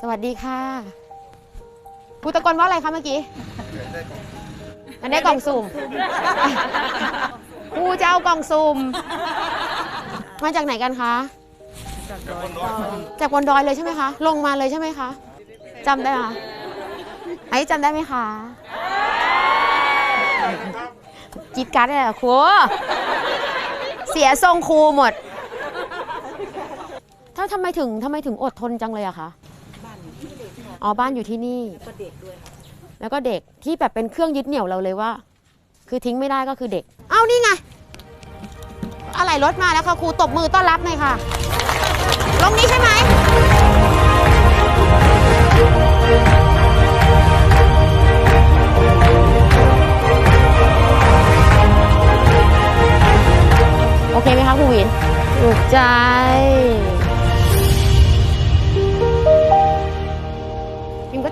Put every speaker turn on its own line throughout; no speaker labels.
สวัสดีค่ะครูตะโกนว่าอะไรคะเมื่อกี้อันได้กล่องสุ่มครูจะเอากล่องสุ่มมาจากไหนกันคะ จากบนดอยเลยใช่ไหมคะ ลงมาเลยใช่ไหมคะจำได้ไหมคะไอ้จำได้ไหมคะกรีดการ์ดเลยเหรอครูเสียทรงครูหมด ถ้าทำไมถึงทำไมถึงอดทนจังเลยอะคะ อ๋อบ้านอยู่ที่นี่แล้วก็เด็กที่แบบเป็นเครื่องยึดเหนี่ยวเราเลยว่า คือทิ้งไม่ได้ก็คือเด็ก เอ้านี่ไง อะไรรถมาแล้วค่ะครูตบมือต้อนรับหน่อยค่ะ ลงนี้ใช่ไหม โอเคไหมคะครูวินถูกใจ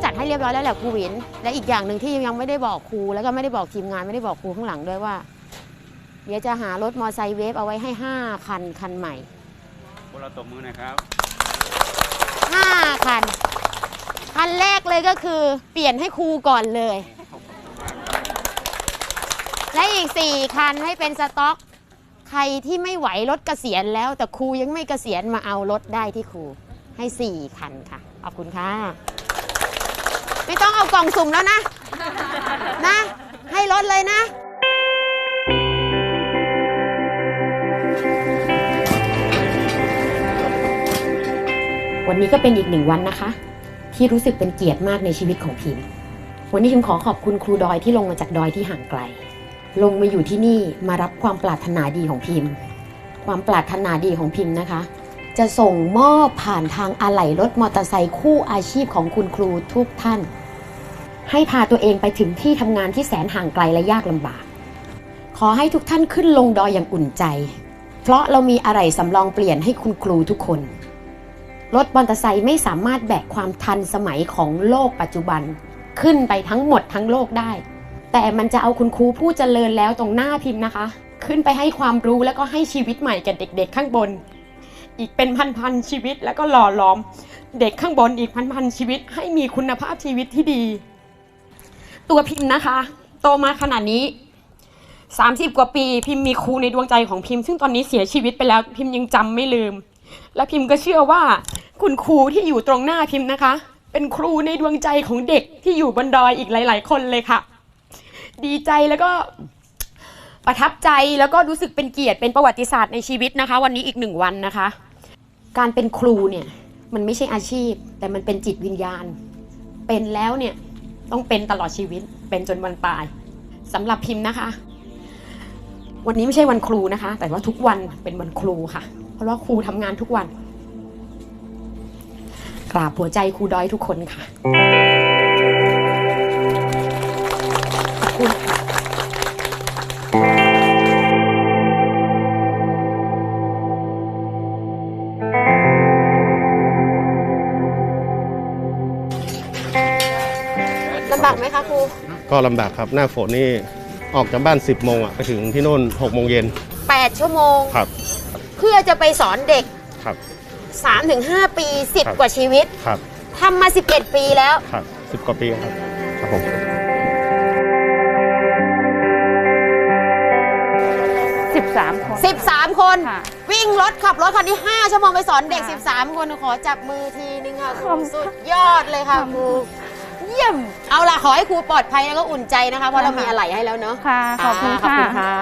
จัดให้เรียบร้อยแล้วแหละครูวิน และอีกอย่างหนึ่งที่ยังไม่ได้บอกครูแล้วก็ไม่ได้บอกทีมงานไม่ได้บอกครูข้างหลังด้วยว่า เดี๋ยวจะหารถมอไซค์เวฟเอาไว้ให้ 5 คันคันใหม่
พวกเราตบมือหนะครับ
5 คัน คันแรกเลยก็คือเปลี่ยนให้ครูก่อนเลย และอีก 4 คันให้เป็นสต็อก ใครที่ไม่ไหวรถเกษียณแล้ว แต่ครูยังไม่เกษียณมาเอารถได้ที่ครูให้ 4 คันค่ะ ขอบคุณค่ะ ไม่ต้องเอากล่องสุ่มแล้วนะ นะ ให้รถเลยนะวันนี้ก็เป็นอีกหนึ่งวันนะคะ ที่รู้สึกเป็นเกียรติมากในชีวิตของพิมวันนี้พิมขอขอบคุณครูดอยที่ลงมาจากดอยที่ห่างไกล ลงมาอยู่ที่นี่มารับความปรารถนาดีของพิมพ์ความปรารถนาดีของพิมพ์นะคะ จะส่งมอบผ่านทางอะไหล่รถมอเตอร์ไซค์คู่อาชีพของคุณครูทุกท่าน ให้พาตัวเองไปถึงที่ทำงานที่แสนห่างไกลและยากลำบาก ขอให้ทุกท่านขึ้นลงดอยอย่างอุ่นใจ เพราะเรามีอะไรสำรองเปลี่ยนให้คุณครูทุกคน รถมอเตอร์ไซค์ไม่สามารถแบกความทันสมัยของโลกปัจจุบัน ขึ้นไปทั้งหมดทั้งโลกได้ แต่มันจะเอาคุณครูผู้เจริญแล้วตรงหน้าพิมพ์นะคะ ขึ้นไปให้ความรู้แล้วก็ให้ชีวิตใหม่กับเด็ก ๆ ข้างบน อีกเป็นพันๆชีวิต แล้วก็หล่อหลอม เด็กข้างบนอีกพันๆชีวิต ให้มีคุณภาพชีวิตที่ดี ตัวพิมพ์นะคะ โตมาขนาดนี้ 30 กว่าปีพิมพ์มีครูในดวงใจของพิมพ์ซึ่งตอนนี้เสียชีวิตไปแล้วพิมพ์ยังจำไม่ลืม และพิมพ์ก็เชื่อว่า คุณครูที่อยู่ตรงหน้าพิมพ์นะคะ เป็นครูในดวงใจของเด็กที่อยู่บนดอยอีกหลาย ๆ คนเลยค่ะ ดีใจแล้วก็ ประทับใจแล้วก็รู้สึกเป็นเกียรติเป็นประวัติศาสตร์ในชีวิตนะคะ วันนี้อีกหนึ่งวันนะคะ การเป็นครูเนี่ยมันไม่ใช่อาชีพ แต่มันเป็นจิตวิญญาณ เป็นแล้วเนี่ยต้องเป็นตลอดชีวิต เป็นจนวันตายสำหรับพิมพ์นะคะ วันนี้ไม่ใช่วันครูนะคะ แต่ว่าทุกวันเป็นวันครูค่ะ เพราะว่าครูทำงานทุกวันกราบหัวใจครูดอยทุกคนค่ะากไหมคะครู
ก็ลำบากครับหน้าฝนนี่ออกจากบ้าน 10โมงอะไปถึงที่โน่น6โมงเย็น
8 ชั่วโมง
ครับ
เพื่อจะไปสอนเด็ก
ครับ
3-5 ปี
ครับ
10 กว่าชีวิต
ครับ
ทำมา 11 ปีแล้ว
ครับสิบกว่าปีครับครับผม
13 คน
13 คน
ค่ะ
วิ่งรถขับรถคันที่5ชั่วโมงไปสอนเด็ก
ค่ะ
13 คน ขอจับมือทีนึงค่ะค
ขอบ
รู
คุณ
สุดยอดเลยค่ะครูเยี่ย ม เอาล่ะ ขอให้ครูปลอดภัยแล้วก็อุ่นใจนะคะ เพราะเรามีอะไรให้แล้วเนาะ
ค่ะ ขอบคุณ
ขอบ
ค่ะ
คุณค่ะ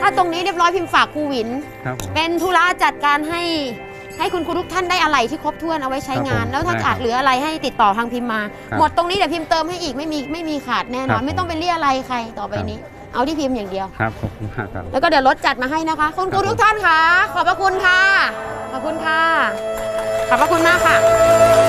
ถ้าตรงนี้เรียบร้อยพิมพ์ฝากครูหวิน
ครับผม
เป็นธุระจัดการให้ให้คุณครูทุกท่านได้อะไรที่ครบถ้วนเอาไว้ใช้งาน
ครับผม
แล้วถ้า
ได้
ขาดเหลืออะไรให้ติดต่อทางพิมพ์มา
ครับ
หมดตรงนี้เดี๋ยวพิมพ์เติมให้อีกไม่มีไม่มีขาดแน่น
ครั
อน
บ
ไม่ต้องไปเรียอะไรยใครต่อไป
ครับ
นี้ เอาที่พิมพ์อย่างเดียว
ครับขอบคุณมากครับ
แล้วก็เดี๋ยวรถจัดมาให้นะคะ คุณครู
ครับผม
ทุกท่านค่ะขอบพระคุณค่ะ ขอบคุณค่ะ ขอบพระคุณมากค่ะ